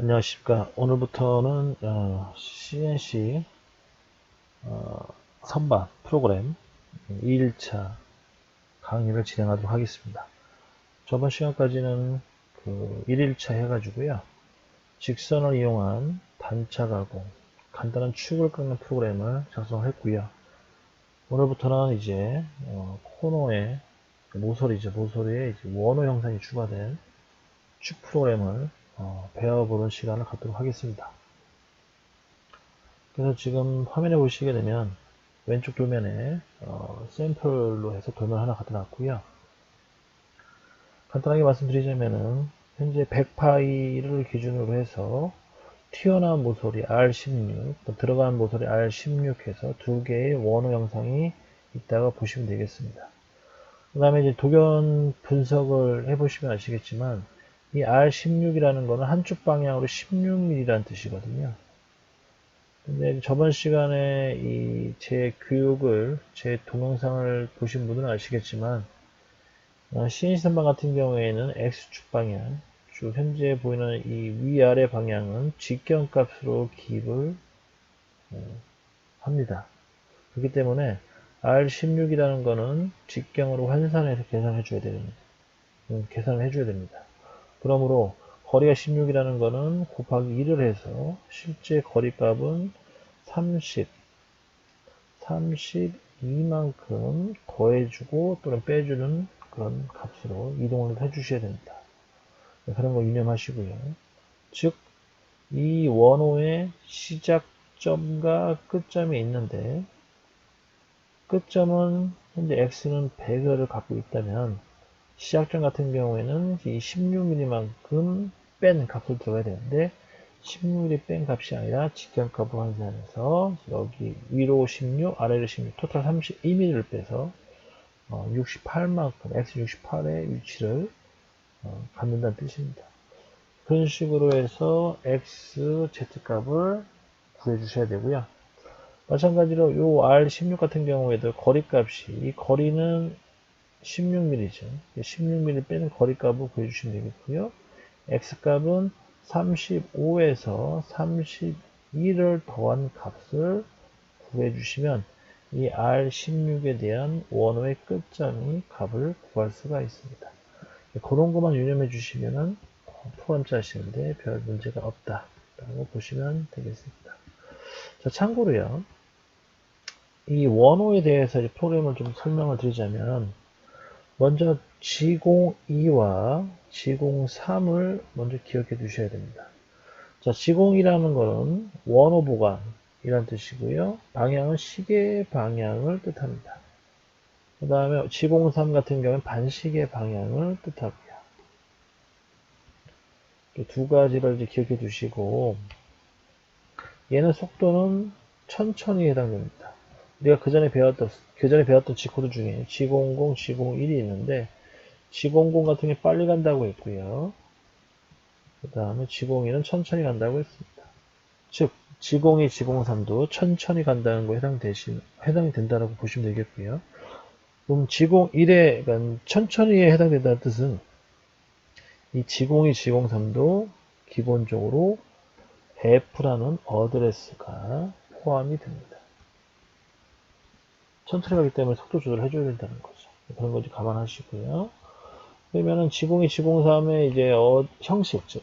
안녕하십니까. 오늘부터는 어, CNC 어, 선반 프로그램 2일차 강의를 진행하도록 하겠습니다. 저번 시간까지는 그 1일차 해가지고요. 직선을 이용한 단차 가공, 간단한 축을 깎는 프로그램을 작성을 했고요. 오늘부터는 이제 어, 코너에 모서리죠. 모서리에 이제 원호 형상이 추가된 축 프로그램을 어, 배워보는 시간을 갖도록 하겠습니다. 그래서 지금 화면에 보시게 되면 왼쪽 도면에 어, 샘플로 해서 도면 하나 갖다 놨고요. 간단하게 말씀드리자면은 현재 100파이를 기준으로 해서 튀어나온 모서리 R16, 또 들어간 모서리 R16 해서 두 개의 원호 영상이 있다가 보시면 되겠습니다. 그 다음에 이제 도견 분석을 해보시면 아시겠지만 이 R16이라는 거는 한쪽 방향으로 16mm라는 뜻이거든요. 근데 저번 시간에 이 제 교육을, 제 동영상을 보신 분은 아시겠지만, CNC 선반 같은 경우에는 X축 방향, 쭉 현재 보이는 이 위아래 방향은 직경 값으로 기입을 합니다. 그렇기 때문에 R16이라는 거는 직경으로 환산해서 계산해 줘야 됩니다. 계산을 해줘야 됩니다. 그러므로 거리가 16이라는 거는 곱하기 1을 해서 실제 거리값은 30, 32만큼 더해주고 또는 빼주는 그런 값으로 이동을 해주셔야 됩니다. 그런 거 유념하시고요. 즉, 이 원호의 시작점과 끝점이 있는데 끝점은 현재 x는 100을 갖고 있다면 시작점 같은 경우에는 이 16mm만큼 뺀 값을 들어가야 되는데 16mm 뺀 값이 아니라 직경값을 환산해서 여기 위로 16, 아래로 16, 토탈 32mm를 빼서 68만큼, x68의 위치를 어, 갖는다는 뜻입니다. 그런 식으로 해서 x, z 값을 구해 주셔야 되고요. 마찬가지로 요 R16 같은 경우에도 거리값이 이 거리는 16mm죠. 16mm 빼는 거리값을 구해주시면 되겠고요. x값은 35에서 32를 더한 값을 구해주시면 이 R16에 대한 원호의 끝점이 값을 구할 수가 있습니다. 그런 것만 유념해 주시면 프로그램 짜시는데 별 문제가 없다 라고 보시면 되겠습니다. 자, 참고로요. 이 원호에 대해서 프로그램을 좀 설명을 드리자면 먼저 G02와 G03을 먼저 기억해 두셔야 됩니다. 자, G02라는 것은 원호 보관 이란 뜻이고요. 방향은 시계 방향을 뜻합니다. 그 다음에 G03 같은 경우는 반시계 방향을 뜻하고요. 두 가지를 이제 기억해 두시고 얘는 속도는 천천히 해당됩니다. 우리가 그 전에 배웠던, 그 전에 배웠던 G코드 중에 G00, G01이 있는데, G00 같은 게 빨리 간다고 했고요. 그 다음에 G02는 천천히 간다고 했습니다. 즉, G02, G03도 천천히 간다는 거 해당되신, 해당이 된다고 보시면 되겠고요. 그럼 G01에, 그러니까 천천히에 해당된다는 뜻은 이 G02, G03도 기본적으로 F라는 어드레스가 포함이 됩니다. 천천히 가기 때문에 속도 조절을 해줘야 된다는 거죠. 그런 거지 감안하시고요. 그러면은 G02, G03의 이제 어, 형식, 즉